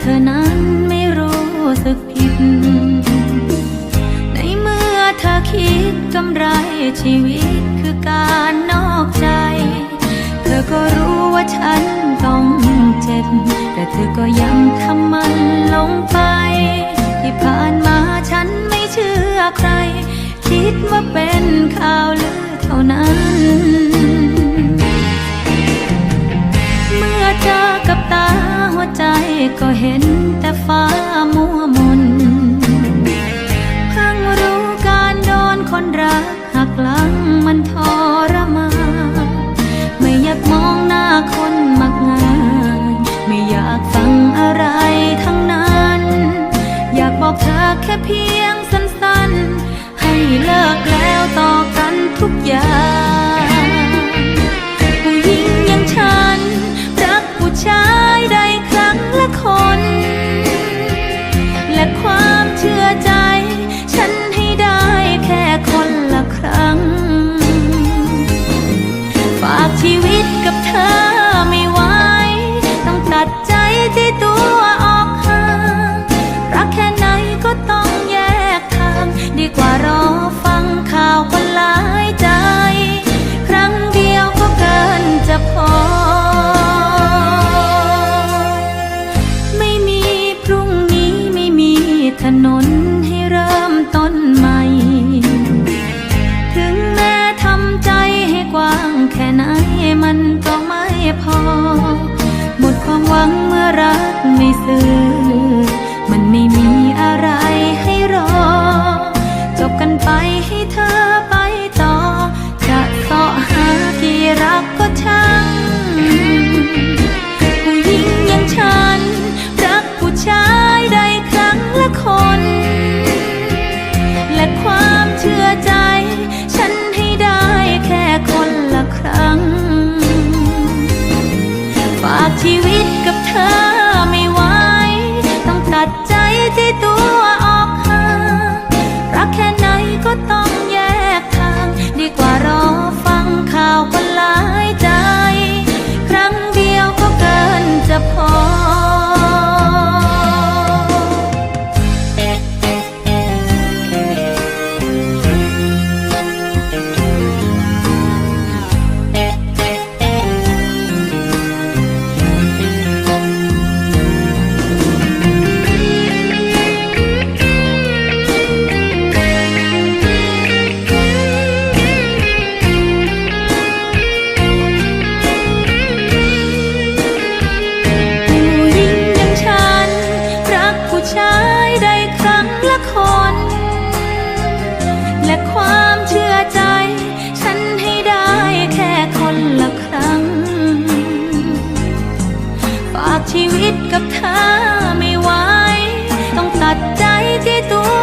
เธอนั้นไม่รู้สึกผิด ในเมื่อเธอคิดกำไรชีวิตคือการนอกใจ เธอก็รู้ว่าฉันต้องเจ็บ แต่เธอก็ยังทำมันลงไป ที่ผ่านมาฉันไม่เชื่อใคร คิดว่าเป็นข่าวลือเท่านั้น เมื่อเจอกับตา ก็เห็นแต่ฟ้ามัวมนเพิ่งรู้การโดนคนรักหักหลังมันทรมานไม่อยากมองหน้าคนมักงานไม่อยากฟังอะไรทั้งนั้น อยากบอกเธอแค่เพียง que tú